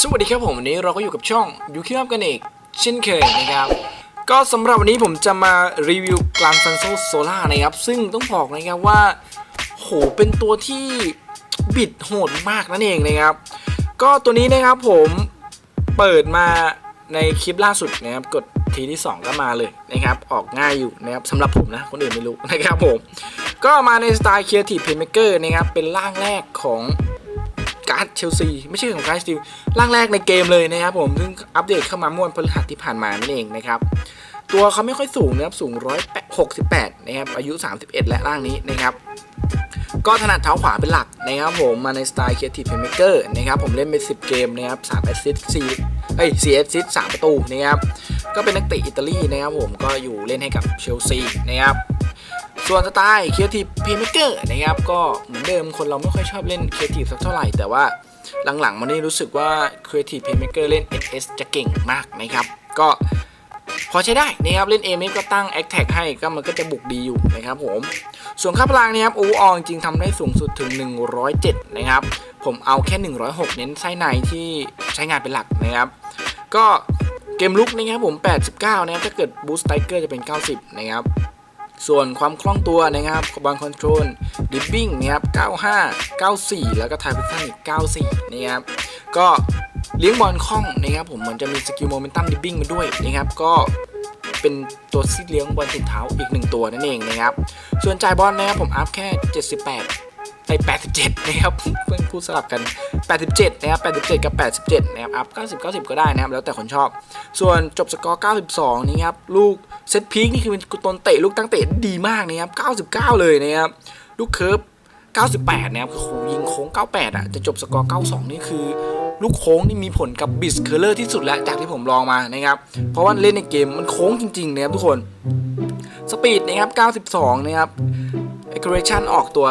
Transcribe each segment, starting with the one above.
สวัสดีครับผมวันนี้เราก็อยู่กับช่องยูคิวกันอีกเช่นเคยนะครับก็สำหรับวันนี้ผมจะมารีวิวกลางซันโซโซล่านะครับ ซึ่งต้องบอกนะครับว่าโหเป็นตัวที่บิดโหดมากนั่นเองนะครับ ก็ตัวนี้นะครับผมเปิดมาในคลิปล่าสุดนะครับกดทีที่ 2 ก็มาเลยนะครับ ออกง่ายอยู่นะครับสำหรับผมนะ คนอื่นไม่รู้นะครับผม ก็มาในสไตล์ Creative Playmaker นะครับ เป็นร่างแรกของ การ์ดเชลซีไม่ใช่ของการ์ดสตีลร่างแรกในเกมเลยนะครับผมซึ่งอัปเดตเข้ามาเมื่อวันพฤหัสที่ผ่านมานั่นเองนะครับตัวเขาไม่ค่อยสูงนะครับสูง 168 นะครับ อายุ 31 และร่างนี้นะครับ ก็ถนัดเท้าขวาเป็นหลักนะครับผมมาในสไตล์ Creative Playmaker นะครับผมเล่นไป 10 เกมนะครับ3แอสซิสต์4เอ้ย4แอสซิสต์3ประตูนะครับ ก็เป็นนักเตะอิตาลีนะครับผมก็อยู่เล่นให้กับเชลซีนะครับ ส่วนสไตล์ Creative Playmaker นะครับก็เหมือนเดิมคนเราไม่ค่อยชอบเล่น Creative สักเท่าไหร่ แต่ว่าหลังๆมันนี่รู้สึกว่า Creative Playmaker เล่น SS จะเก่งมากนะครับ ก็พอใช้ได้นะครับเล่น a m ก็ตั้ง a t t a c ให้ก็มันก็จะบุกดีอยู่นะครับผม ส่วนค่าพลังนะครับโออจริงๆทำได้สูงสุดถึง 107 นะครับ ผมเอาแค่ 106 เน้นไส้ในที่ใช้งานเป็นหลักนะครับ ก็เกมลุกนะครับผม 89 นะครับถ้าเกิดบูสต์ไ i เกอร์จะเป็น 90 นะครับ ส่วนความคล่องตัวนะครับบอลคอนโทรลดิบบิ้งนะครับ95 94 แล้วก็ไทพิทันอีก94นะครับก็เลี้ยงบอลคล่องนะครับผมเหมือนจะมีสกิลโมเมนตัมดิบบิ้งมาด้วยนะครับก็เป็นตัวซีเลี้ยงบอลติดเท้าอีกหนึ่งตัวนั่นเองนะครับส่วนจ่ายบอลนะครับผมอัพแค่ 78 ไป87 นะครับเพื่อนพูดสลับกัน 87 นะครับ 87 กับ 87 นะครับ อัพ 90 90 ก็ได้นะครับ แล้วแต่คนชอบ ส่วนจบสกอร์ 92 นี่ครับ ลูกเซตพีคนี่คือเป็นตนเตะลูกตั้งเตะดีมากนะครับ 99 เลยนะครับ ลูกเคิร์ฟ98 นะครับคือโหยิงโค้ง 98 อะ จะจบสกอร์ 92 นี่คือ ลูกโค้งนี่มีผลกับบิสเคอร์เลอร์ที่สุดแล้วจากที่ผมลองมานะครับ เพราะว่าเล่นในเกมมันโค้งจริงๆนะครับทุกคน สปีดนะครับ 92 นะครับ acceleration ออกตัว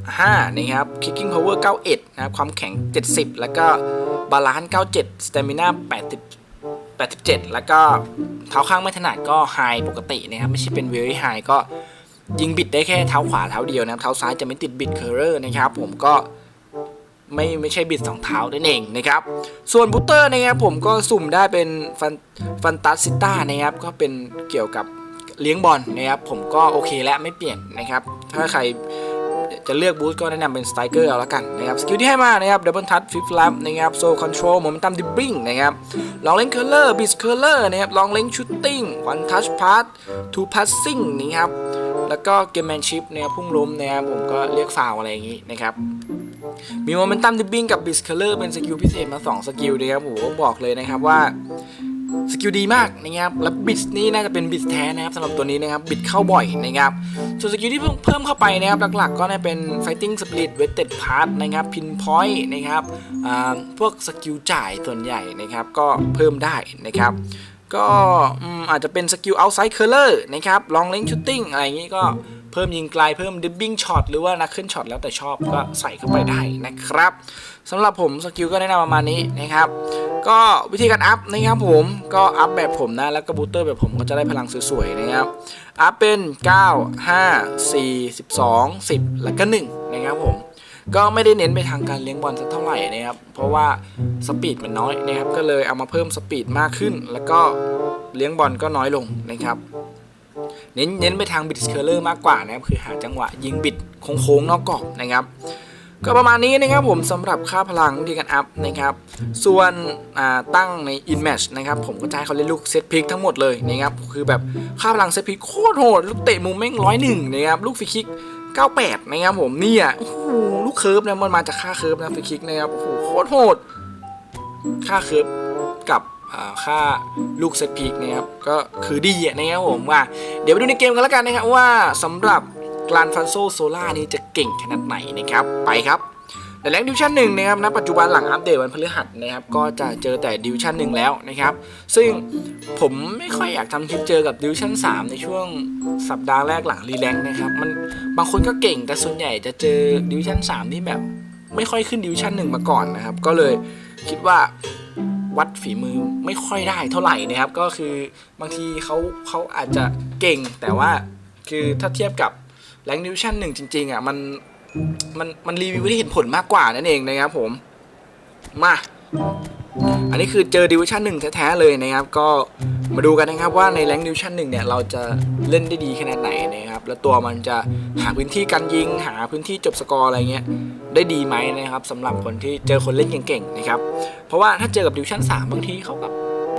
95 นะครับ kicking power 91 นะครับ ความแข็ง 70 แล้วก็ balance 97 stamina 80 87 แล้วก็เท้าข้างไม่ถนัดก็ high ปกตินะครับ ไม่ใช่เป็น very high ก็ยิงบิดได้แค่เท้าขวาเท้าเดียวนะครับ เท้าซ้ายจะไม่ติดบิด curler นะครับ ผมก็ไม่ไม่ใช่บิดสองเท้านั่นเองนะครับ ส่วนบูตเตอร์นะครับผมก็สุ่มได้เป็นฟันฟันตาซิต้านะครับ ก็เป็นเกี่ยวกับ เลี้ยงบอลนะครับผมก็โอเคแล้วไม่เปลี่ยนนะครับถ้าใครจะเลือกบูสก็แนะนำเป็นสไตรเกอร์เอาละกันนะครับสกิลที่ให้มานะครับดับเบิลทัชฟิฟลับนะครับโซคอนโทรลโมเมนตัมดิบบิ้งนะครับลองเล่นเคอร์เลอร์บิสเคอร์เลอร์นะครับลองเล่นชูตติ้งวันทัชพาสทูพาสซิ่งนะครับแล้วก็เกมแมนชิพนะครับพุ่งล้มนะครับผมก็เรียกฟาวอะไรอย่างนี้นะครับมีโมเมนตัมดิบบิ้งกับบิสเคอร์เลอร์เป็นสกิลพิเศษมา 2 สกิลนะครับผมบอกเลยนะครับว่า สกิลดีมากนะครับแล้วบิดนี่น่าจะเป็นบิดแท้นะครับสำหรับตัวนี้นะครับบิดเข้าบ่อยนะครับส่วนสกิลที่เพิ่มเข้าไปนะครับหลักๆ ก็น่าเป็น fighting spirit weighted pass นะครับ pinpoint นะครับพวกสกิลจ่ายส่วนใหญ่นะครับก็เพิ่มได้นะครับก็อืมอาจจะเป็นสกิล outside curler นะครับ long range shooting อะไรอย่างนี้ก็ เพิ่มยิงไกลเพิ่ม dribbling shot หรือว่านักขึ้นช็อตแล้วแต่ชอบก็ใส่เข้าไปได้นะครับสำหรับผมสกิลก็แนะนำประมาณนี้นะครับ ก็วิธีการอัพนะครับผมก็อัพแบบผมนะ แล้วก็บูเตอร์แบบผมก็จะได้พลังสวยๆนะครับ อัพเป็น 9 5 4 12 10 แล้วก็ 1 นะครับผมก็ไม่ได้เน้นไปทางการเลี้ยงบอลสักเท่าไหร่นะครับ เพราะว่าสปีดมันน้อยนะครับ ก็เลยเอามาเพิ่มสปีดมากขึ้น แล้วก็เลี้ยงบอลก็น้อยลงนะครับ เน้นเน้นไปทางบิดสเคอร์เลอร์มากกว่านะครับคือหาจังหวะยิงบิดโค้งๆนอกกรอบนะครับก็ประมาณนี้นะครับผมสำหรับค่าพลังวิธีการอัพนะครับ ส่วนตั้งใน in match นะครับ ผมก็จะให้เขาเล่นลูกเซตพิกทั้งหมดเลยนะครับ คือแบบค่าพลังเซตพิกโคตรโหด ลูกเตะมุมแม่งร้อยหนึ่งนะครับ ลูกฟรีคิก 98 นะครับผมเนี่ยโอ้โหลูกเคิร์ฟนะมันมาจากค่าเคิร์ฟนะฟรีคิกนะครับโอ้โหโคตรโหด ค่าเคิร์ฟ ค่าลูกเซตพิกนะครับก็คือดีอะนะครับผมว่า เดี๋ยวไปดูในเกมกันแล้วกันนะครับว่าสำหรับกลานฟันโซโซล่านี้จะเก่งขนาดไหนนะครับไปครับแต่แรงดิวชั่นหนึ่งนะครับณปัจจุบันหลังอัปเดตวันพฤหัสนะครับก็จะเจอแต่ดิวชั่นหนึ่งแล้วนะครับ ซึ่งผมไม่ค่อยอยากทำคลิปเจอกับดิวชั่น3 ในช่วงสัปดาห์แรกหลังรีแลงนะครับมันบางคนก็เก่งแต่ส่วนใหญ่จะเจอดิวชั่น3ที่แบบไม่ค่อยขึ้นดิวชั่นหนึ่งมาก่อนนะครับ ก็เลยคิดว่า วัดฝีมือไม่ค่อยได้เท่าไหร่นะครับ ก็คือบางทีเขาเขาอาจจะเก่งแต่ว่าคือถ้าเทียบกับแรงดิวชั่นหนึ่งจริงๆอะมันมันมันรีวิวได้เห็นผลมากกว่านั่นเองนะครับผมมา อันนี้คือเจอดิวชั่นหนึ่งแท้ๆเลยนะครับ ก็มาดูกันนะครับว่าในแรงดิวชั่นหนึ่งเนี่ยเราจะเล่นได้ดีขนาดไหนนะครับ แล้วตัวมันจะหาพื้นที่การยิง หาพื้นที่จบสกอร์อะไรเงี้ยได้ดีไหมนะครับสำหรับคนที่เจอคนเล่นเก่งๆนะครับ เพราะว่าถ้าเจอกับดิวชั่น3บางทีเขาแบบ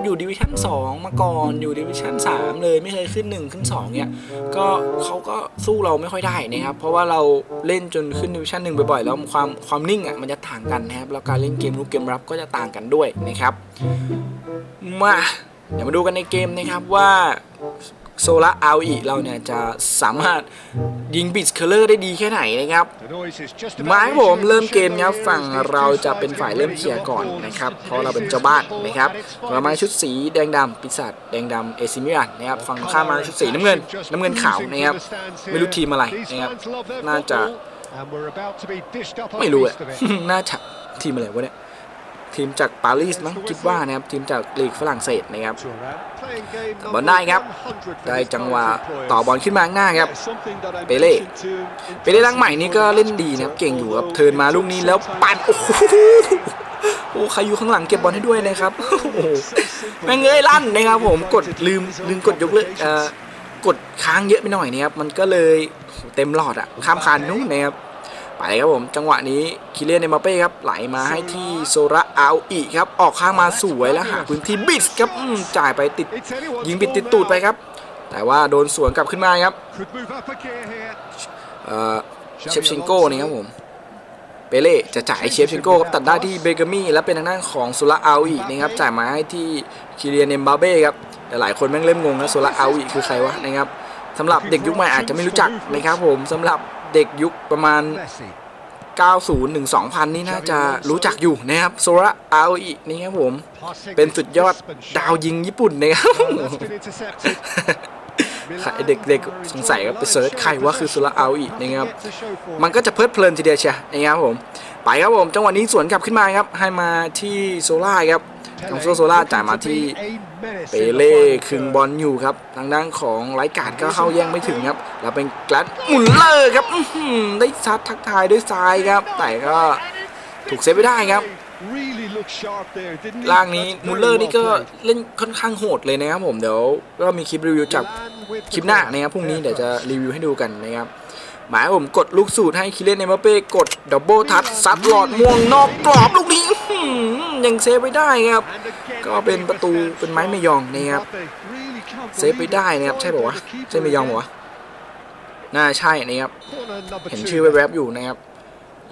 อยู่ดิวิชั่น2 มาก่อนอยู่ดิวิชั่น3 เลยไม่เคยขึ้น 1 ขึ้น2เนี่ยก็เขาก็สู้เราไม่ค่อยได้นะครับเพราะว่าเราเล่นจนขึ้นดิวิชั่นหนึ่งบ่อยๆแล้วความความนิ่งอะมันจะต่างกันนะครับแล้วการเล่นเกมรุกเกมรับก็จะต่างกันด้วยนะครับมาเดี๋ยวมาดูกันในเกมนะครับว่า โซล่าอาอีเราเนี่ยจะสามารถยิงบิสเคเลอร์ได้ดีแค่ไหนนะครับมาให้ผมเริ่มเกมนะครับฝั่งเราจะเป็นฝ่ายเริ่มเคลียร์ก่อนนะครับเพราะเราเป็นเจ้าบ้านนะครับเรามาชุดสีแดงดำปีศาจแดงดำเอซิมิรันนะครับฝั่งข้ามมาชุดสีน้ำเงินน้ำเงินขาวนะครับไม่รู้ทีมอะไรนะครับน่าจะไม่รู้อะน่าจะทีมอะไรวะเนี่ย ทีมจากปารีสมั้งคิดว่านะครับทีมจากลีกฝรั่งเศสนะครับบอลได้ครับได้จังหวะต่อบอลขึ้นมามาข้างหน้าครับเปเล่เปเล่ร่าร่างใหม่นี่ก็เล่นดีนะครับเก่งอยู่ครับเทิร์นมาลูกนี้แล้วปั่นนโอ้โหโอ้ใครอยู่ข้างหลังเก็บบอลให้ด้วยนะครับโอ้โหแม่งเอ้ยลั่นนะครับผมกดลืมลืมกดยกเลิกเอ่อกดค้างเยอะไปหน่อยนะครับมันก็เลยเต็มหลอดอะข้ามคานนู้นนะครับ ไปครับผม จังหวะนี้คิเลียนเอมบัปเป้ครับไหลมาให้ที่โซระอาอีครับ ออกข้างมาสวยแล้วหาพื้นที่บิดครับอืมจ่ายไปติด ยิงบิดติดตูดไปครับ แต่ว่าโดนสวนกลับขึ้นมาครับเอ่อเชฟชิงโก้นี่ครับผมเปเล่จะจ่ายให้เชฟชิงโก้ครับตัดได้ที่เบเกอร์มี่และเป็นทางด้านของสุระอาอีนะครับจ่ายมาให้ที่คิเลียนเอมบาเบ้ครับแต่หลายคนแม่งเริ่มงงนะสุระอาอีคือใครวะนะครับสำหรับเด็กยุคใหม่อาจจะไม่รู้จักนะครับผมสำหรับ เด็กยุคประมาณ 90ถึง2000 นี่น่าจะรู้จักอยู่นะครับโซระอาอีนี่ครับผม เป็นสุดยอดดาวยิงญี่ปุ่นนะครับใครเด็กๆสงสัยก็ไปเซิร์ชใครว่าคือสุระอาอีนะครับ มันก็จะเพลิดเพลินทีเดียวเชียวนะครับผม ไปครับผม จังหวะนี้สวนกลับขึ้นมาครับ ให้มาที่โซล่าครับ ทางโซโซล่าจ่ายมาที่เปเล่คึงบอลอยู่ครับ ทางด้านของไลการ์ดก็เข้าแย่งไม่ถึงครับ แล้วเป็นกลัดมุลเลอร์ครับได้ซัดทักทายด้วยซ้ายครับ แต่ก็ถูกเซฟไม่ได้ครับล่างนี้มุลเลอร์นี่ก็เล่นค่อนข้างโหดเลยนะครับผมเดี๋ยวก็มีคลิปรีวิวจากคลิปหน้านะครับพรุ่งนี้เดี๋ยวจะรีวิวให้ดูกันนะครับ หมายผมกดลูกสูตรให้คิเลนเอมเป้กดดับเบิลทัชซัดหลอดม่วงนอกกรอบลูกนี้ยังเซฟไว้ได้ครับ ก็เป็นประตูเป็นไม้ไม่ยองนะครับเซฟไปได้นะครับใช่ป่าวะใช่ไม่ยองป่าวะน่าใช่นะครับเห็นชื่อแวบๆอยู่นะครับ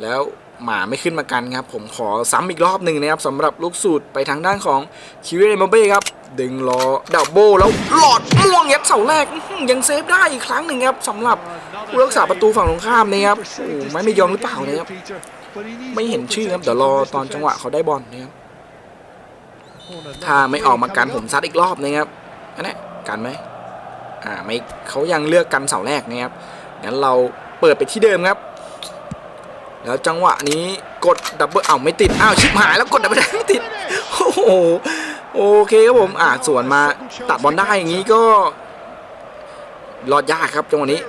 แล้วหมาไม่ขึ้นมากันครับ ผมขอซ้ำอีกรอบหนึ่งนะครับสำหรับลูกสูตรไปทางด้านของคิเรเอมเบ้ครับ ดึงล้อดับเบิลแล้วหลอดม่วงครับเสาแรกยังเซฟได้อีกครั้งหนึ่งครับสำหรับ ผู้รักษาประตูฝั่งตรงข้ามนะครับโอ้ไม่ไม่ยอมหรือเปล่านะครับไม่เห็นชื่อครับเดี๋ยวรอตอนจังหวะเขาได้บอลนะครับถ้าไม่ออกมากันผมซัดอีกรอบนะครับอันนี้กันไหมอ่าไม่เขายังเลือกกันเสาแรกนะครับงั้นเราเปิดไปที่เดิมครับ แล้วจังหวะนี้กดดับเบิลอ้าวไม่ติดอ้าวชิบหายแล้วกดดับเบิลไม่ติดโอ้โหโอเคครับผมอ่าสวนมาตัดบอลได้อย่างนี้ก็ รอดยากครับจังหวะนี้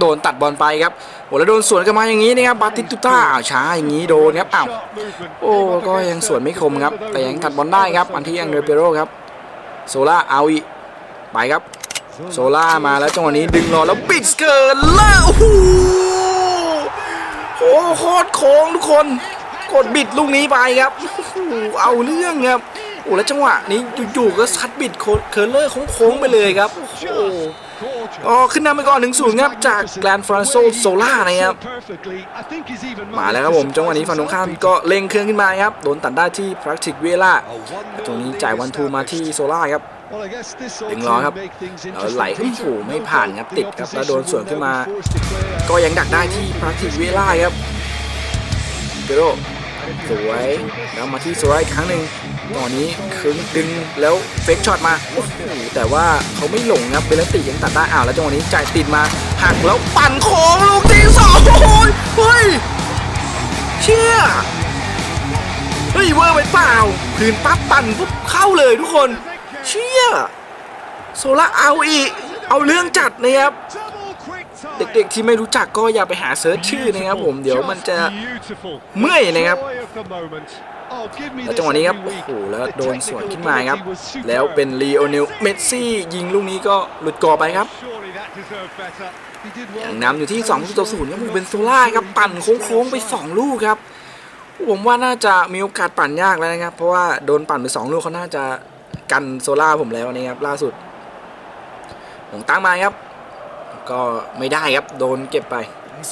โดนตัดบอลไปครับโอ้แล้วโดนสวนกันมาอย่างนี้นะครับบาติสตุต้าช้าอย่างนี้โดนครับอ้าวโอ้ก็ยังสวนไม่คมครับ แต่ยังตัดบอลได้ครับอันที่อังเดรเปโรครับ โซล่าเอาอีไปครับ โซล่ามาแล้วจังหวะนี้ดึงรอแล้วปิดเกินล่าโอ้โหโอ้โหโคตรโค้งทุกคนกดบิดลูกนี้ไปครับโอ้เอาเรื่องครับโอ้แล้วจังหวะนี้อยู่ๆก็ซัดบิดโคเคอร์เลอร์โค้งๆไปเลยครับโอ้ อ๋อขึ้นนำไปก่อนหนึ่งศูนย์ครับจากแกรนฟรานโซโซล่านะครับมาแล้วครับผมจังหวะนี้ฝั่งตรงข้ามก็เล็งเครื่องขึ้นมาครับโดนตัดได้ที่พรักติกเวล่าตรงนี้จ่ายวันทูมาที่โซล่าครับดึงล้อครับแล้แล้ววไหไหลลขึ้ขึ้นนโอ้โูโหไม่ไม่ผ่าผ่านนคครัรับบติติดดคครัรับบแล้แล้ววโดโดนนสสววนนขึ้ขึ้นนมามา ก็ยังดักได้ที่พรักติกเวล่าครับก็ยังตัดบอลได้อย่างนี้เปโรสวยแล้วมาที่โซล่าอีกครั้งหนึ่ง ตอนนี้คึงดึงแล้วเฟกช็อตมาโอ้โหแต่ว่าเขาไม่หลงครับเบลติยังตัดได้อ้าวแล้วจังหวะนี้จ่ายติดมาหักแล้วปั่นโค้งลูกที่สองโอ้โหเฮ้ยเชี่ยเฮ้ยเวอร์ไปเปล่าพื้นปั๊บปั่นปุ๊บเข้าเลยทุกคน เชี่ยโซล่าเอาอีกเอาเรื่องจัดนะครับเด็กๆที่ไม่รู้จักก็อย่าไปหาเซิร์ชชื่อนะครับผมเดี๋ยวมันจะเมื่อยนะครับ แล้วจังหวะนี้ครับโอ้โหแล้วโดนสวนขึ้นมาครับ แล้วเป็นลีโอเนลเมสซี่ยิงลูกนี้ก็หลุดกรอบไปครับอย่างนำอยู่ที่2ต่อ0ครับผมเป็นโซล่าครับปั่นโค้งๆไป 2 ลูกครับ ผมว่าน่าจะมีโอกาสปั่นยากแล้วนะครับ เพราะว่าโดนปั่นไป 2 ลูกเขาน่าจะกันโซล่าผมแล้วนะครับล่าสุดผมตั้งมาครับ ก็ไม่ได้ครับโดนเก็บไป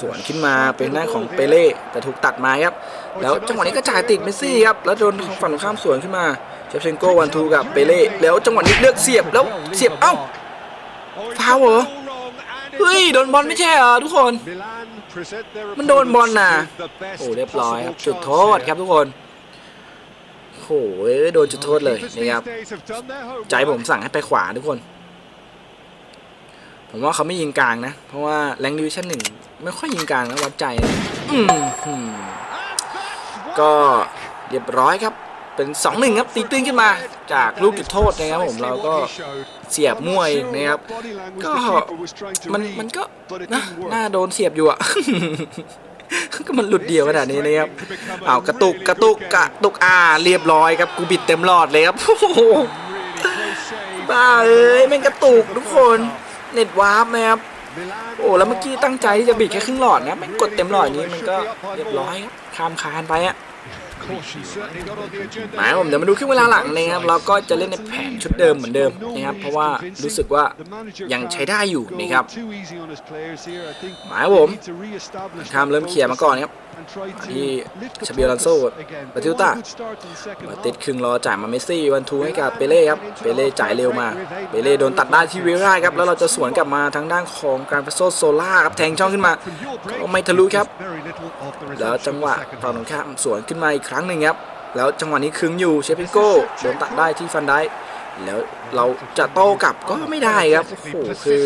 สวนขึ้นมาเป็นหน้าของเปเล่แต่ถูกตัดมาครับ แล้วจังหวะนี้ก็จ่ายติดเมสซี่ครับแล้วโดนของฝั่งตรงข้ามสวนขึ้นมาเชฟเชนโกวันทูกับเปเล่แล้วจังหวะนี้เลือกเสียบแล้วเสียบเอ้าฟาวเหรอเฮ้ยโดนบอลไม่ใช่เหรอทุกคน มันโดนบอลน่ะโอ้เรียบร้อยครับจุดโทษครับทุกคนโอ้โหโดนจุดโทษเลยนะครับใจผมสั่งให้ไปขวาทุกคน ผมว่าเขาไม่ยิงกลางนะ เพราะว่าแรงดิวิชั่นหนึ่ง ไม่ค่อยยิงกางนะวัดใจนะก็เรียบร้อยครับ เป็น2อหนึ่งครับ ตีตื้นขึ้นมา จากลูกจุดโทษนะครับผมเราก็เสียบมวยนะครับ ก็มันมันก็นะน่าโดนเสียบอยู่อะก็มันหลุดเดียวขนาดนี้นะครับเอากระตุกกระตุกกระตุกอ่าเรียบร้อยครับกูบิดเต็มหลอดเลยครับบ้าเอ้ยแม่งกระตุกทุกคนเน็ตวาร์ปนะครับ โอ้แล้วเมื่อกี้ตั้งใจที่จะบิดแค่ครึ่งหลอดนะไม่กดเต็มหลอดนี้มันก็เรียบร้อยครับข้ามคานไปอะหมายผมเดี๋ยวมาดูครึ่งเวลาหลังนะครับเราก็จะเล่นในแผนชุดเดิมเหมือนเดิมนะครับเพราะว่ารู้สึกว่ายังใช้ได้อยู่นะครับหมายผมทำเริ่มเขี่ยร์มาก่อนครับที่ชาบิโอลันโซบาติลต้ามาติดครึ่งรอจ่ายมาเมสซี่วันทูให้กับเปเล่ครับเปเล่จ่ายเร็วมาเปเล่โดนตัดได้ที่เวร่าครับแล้วเราจะสวนกลับมาทางด้านของการฟาโซโซล่าครับแทงช่องขึ้นมาก็ไม่ทะลุครับ แล้วจังหวะฝั่งตรงข้ามสวนขึ้นมาอีกครั้งหนึ่งครับแล้วจังหวะนี้คึงอยู่เชฟปิโก้โดนตัดได้ที่ฟันได้แล้วเราจะโต้กลับก็ไม่ได้ครับโอ้โหคือ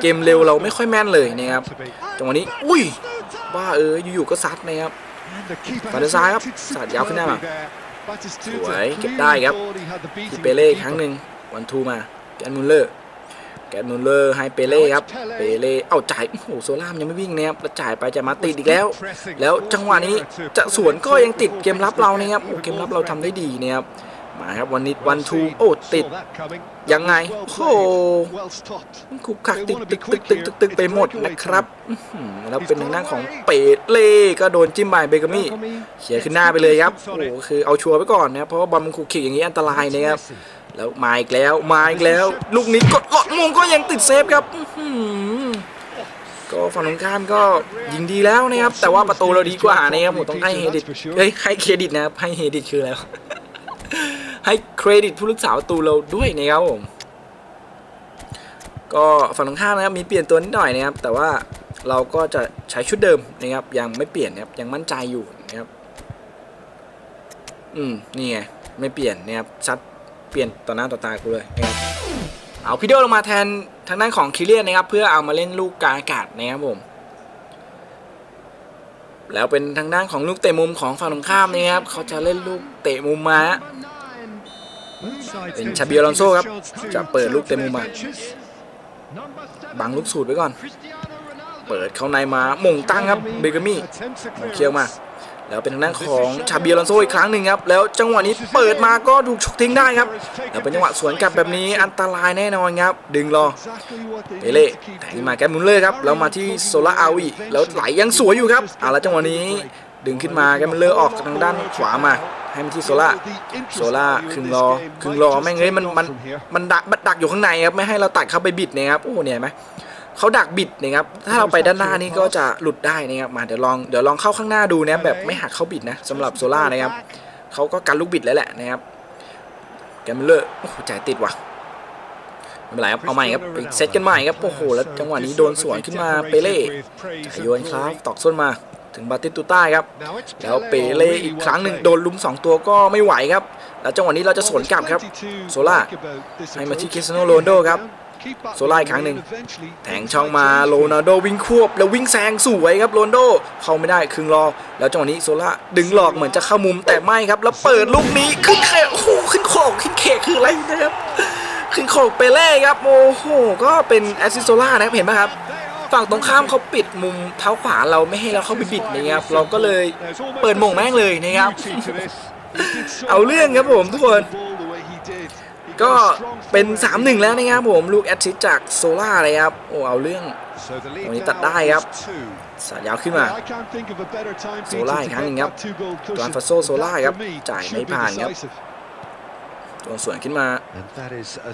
เกมเร็วเราไม่ค่อยแม่นเลยนะครับจังหวะนี้อุ้ย บ้าเอออยู่ๆก็ซัดนะครับฝั่งด้านซ้ายครับสาดยาวขึ้นหน้ามาสวยเก็บได้ครับที่เปเล่ครั้งหนึ่งวันทูมาแกนมุลเลอร์แกนมุลเลอร์ให้เปเล่ครับเปเล่เอ้าจ่ายโอ้โหโซล่ามยังไม่วิ่งนะครับแล้วจ่ายไปจะมาติดอีกแล้ว แล้วจังหวะนี้จะสวนก็ยังติดเกมรับเรานะครับโอ้เกมรับเราทำได้ดีนะครับ มาครับวันนี้วันทูโอ้ติดยังไงโอ้โหมันคุกคักติดตึกตึกตึกตึกตึกไปหมดนะครับแล้วเป็นทางด้านของเปเล่ก็โดนจิ้มบายเบเกอมี่เขียขึ้นหน้าไปเลยครับโอ้คือเอาชัวร์ไว้ก่อนนะเพราะว่าบอลมันคุกคิกอย่างนี้อันตรายนะครับแล้วมาอีกแล้วมาอีกแล้ว ลูกนี้กดหลอดมงก็ยังติดเซฟครับก็ฝั่งตรงข้ามก็ยิงดีแล้วนะครับ แต่ว่าประตูเราดีกว่านะครับผมต้องให้เครดิตเฮ้ยให้เครดิตนะครับให้เครดิตคืออะไรว ให้เครดิตผู้รักษาประตูเราด้วยนะครับผมก็ฝั่งตรงข้ามนะครับมีเปลี่ยนตัวนิดหน่อยนะครับ แต่ว่าเราก็จะใช้ชุดเดิมนะครับ ยังไม่เปลี่ยนนะครับยังมั่นใจอยู่นะครับ อืมนี่ไงไม่เปลี่ยนนะครับซัดเปลี่ยนต่อหน้าต่อตากูเลยนะครับเอาพี่โดลงมาแทนทางด้านของคิเลียนนะครับ เพื่อเอามาเล่นลูกกาอากาศนะครับผมแล้วเป็นทางด้านของลูกเตะมุมของฝั่งตรงข้ามนะครับเขาจะเล่นลูกเตะมุมมา เป็นชาบิโอลอนโซครับ จะเปิดลูกเต็มมุมมาบังลูกสูตรไว้ก่อน เปิดเข้าในมาหม่งตั้งครับเบเกอมี่เคียวมา แล้วเป็นทางด้านของชาบิโอลอนโซอีกครั้งหนึ่งครับ แล้วจังหวะนี้เปิดมาก็ถูกฉกทิ้งได้ครับ แล้วเป็นจังหวะสวนกลับแบบนี้อันตรายแน่นอนครับ ดึงรอเปเล่แต่งมาแกมมุลเลอร์ครับ แล้วมาที่โซล่าอาวีแล้วไหลยังสวยอยู่ครับเอาละจังหวะนี้ดึงขึ้นมาแกมมุลเลอร์ออกทางด้านขวามา ให้มาที่โซล่าโซล่าครึ่งรอครึ่งรอแม่งเอ้ยมันมันมันดักมันดักอยู่ข้างในครับไม่ให้เราตัดเข้าไปบิดนะครับโอ้โหเนี่ยเห็นไหมเขาดักบิดนะครับถ้าเราไปด้านหน้านี่ก็จะหลุดได้นะครับมาเดี๋ยวลองเดี๋ยวลองเข้าข้างหน้าดูนะแบบไม่หักเข้าบิดนะสำหรับโซล่านะครับเขาก็กันลูกบิดแล้วแหละนะครับแกมเลอร์โอ้โหจ่ายติดว่ะไม่เป็นไรครับเอาใหม่ครับไปเซตกันใหม่ครับโอ้โหแล้วจังหวะนี้โดนสวนขึ้นมาเปเล่จ่ายโยนครับตอกส้นมา ถึงบาติสตูต้าครับ Now it's แล้วเปเล่อีกครั้งหนึ่งโดนลุม 2 ตัวก็ไม่ไหวครับ แล้วจังหวะนี้เราจะสวนกลับครับโซล่าให้มาที่คริสเตียโนโรนัลโดครับโซล่าอีกครั้งหนึ่งแทงช่องมาโรนัลโดวิ่งควบแล้ววิ่งแซงสวยครับโรนัลโดเข้าไม่ได้ครึ่งรอ แล้วจังหวะนี้โซล่าดึงหลอกเหมือนจะเข้ามุมแต่ไม่ครับ แล้วเปิดลูกนี้ขึ้นเขกโอ้โหขึ้นโขกขึ้นเขกคืออะไรนะครับขึ้นโขกเปเล่ครับโอ้โหก็เป็นแอสซิสโซล่านะครับเห็นไหมครับ ฝั่งตรงข้ามเขาปิดมุมเท้าขวาเราไม่ให้เราเข้าไปบิดนะครับเราก็เลยเปิดโมงแม่งเลยนะครับ เอาเรื่องครับผมทุกคนก็เป็น 3-1 แล้วนะครับผมลูกแอสซิสต์จากโซล่าเลยครับโอ้เอาเรื่องวันนี้ตัดได้ครับสายยาวขึ้นมาโซล่าอีกครั้งหนึ่งครับตัตัววอัอันนฟาฟาโซโซโซโซล่าล่าคครัรับบจ่าจ่ายยไม่ไม่ผ่าผ่านนคครัรับบตัวสวนขึ้นมามา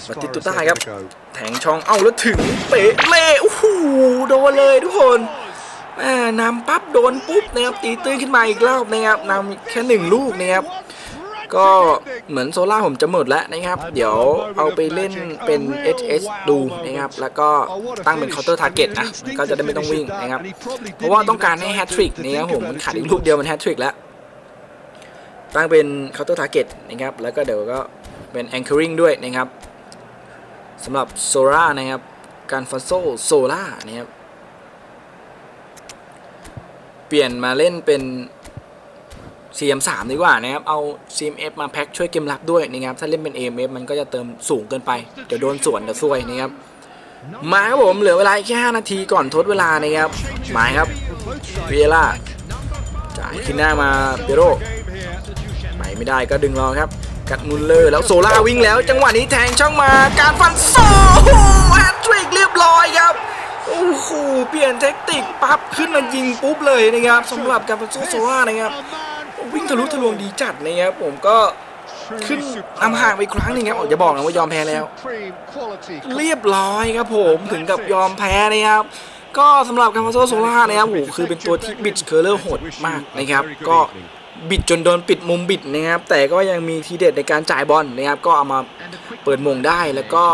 มาติติดดตุตุต้าต้าคครัรับบแทงช่องเอ้าแล้วถึงเตะเล่โอ้โหโดน เลยทุกคนนำปั๊บโดนปุ๊บนะครับตีตื้นขึ้นมาอีกรอบนะครับนำแค่หนึ่งลูกนะครับก็เหมือนโซล่าผมจะหมดแล้วนะครับ เดี๋ยวเอาไปเล่นเป็น HS ดูนะครับ แล้วก็ตั้งเป็น counter target นะมันก็จะได้ไม่ต้องวิ่งนะครับ เพราะว่าต้องการให้แฮตทริกนะครับผมมันขาดอีกลูกเดียวมันแฮตทริกแล้ว ตั้งเป็น counter target นะครับ แล้วก็เดี๋ยวก็เป็น anchoring ด้วยนะครับสำหรับโซล่านะครับ การฟัซโซโซล่านะครับ เปลี่ยนมาเล่นเป็น CM3 ดีกว่านะครับ เอา CMF มาแพ็คช่วยเกมรับด้วยนะครับ ถ้าเล่นเป็น AMF มันก็จะเติมสูงเกินไป เดี๋ยวโดนสวนเดี๋ยวซวยนะครับ มาครับผม เหลือเวลาแค่ 5 นาทีก่อนทดเวลานะครับ หมายครับเวล่าจ่ายขึ้นหน้ามาเปโรไปไม่ได้ก็ดึงรอครับ กัดมุลเลอร์แล้วโซล่าวิ่งแล้ว จังหวะนี้แทงช่องมา การฟันโซ่แฮตทริกเรียบร้อยครับ อ้โหเปลี่ยนเทคนิคปั๊บขึ้นมายิงปุ๊บเลยนะครับสำหรับการฟันโซโซล่านะครับวิ่งทะลุทะลวงดีจัดนะครับผมก็ขึ้นนำห่างไปครั้งหนึงครับอย่าบอกนะว่ายอมแพ้แล้ว เรียบร้อยครับผมถึงกับยอมแพ้นะครับ ก็สำหรับการฟาโซโซล่านะครับโอ้โหคือเป็นตัวที่บิดเคอร์เลอร์โหดมากนะครับ ก็บิดจนโดนปิดมุมบิดนะครับ แต่ก็ยังมีทีเด็ดในการจ่ายบอลนะครับ ก็เอามาเปิดมงได้แล้วก็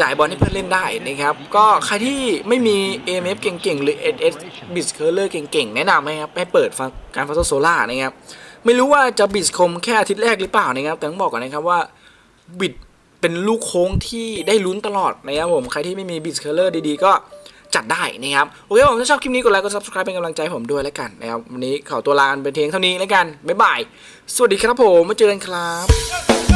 จ่ายบอลให้เพื่อนเล่นได้นะครับ ก็ใครที่ไม่มี AMF เก่งๆ หรือ SS บิดเคอร์เลอร์เก่งๆ แนะนำนะครับให้เปิดการฟาโซโซล่านะครับ ไม่รู้ว่าจะบิดคมแค่อาทิตย์แรกหรือเปล่านะครับ แต่ต้องบอกก่อนนะครับว่าบิดเป็นลูกโค้งที่ได้ลุ้นตลอดนะครับผม ใครที่ไม่มีบิสเคอร์เลอร์ดีๆ ก็จัดได้นะครับ โอเคผมถ้าชอบคลิปนี้กดไลค์กด subscribe เป็นกำลังใจผมด้วยแล้วกันนะครับ วันนี้ขอตัวลากันเป็นเพียงเท่านี้แล้วกัน บ๊ายบาย สวัสดีครับผม มาเจอกันครับ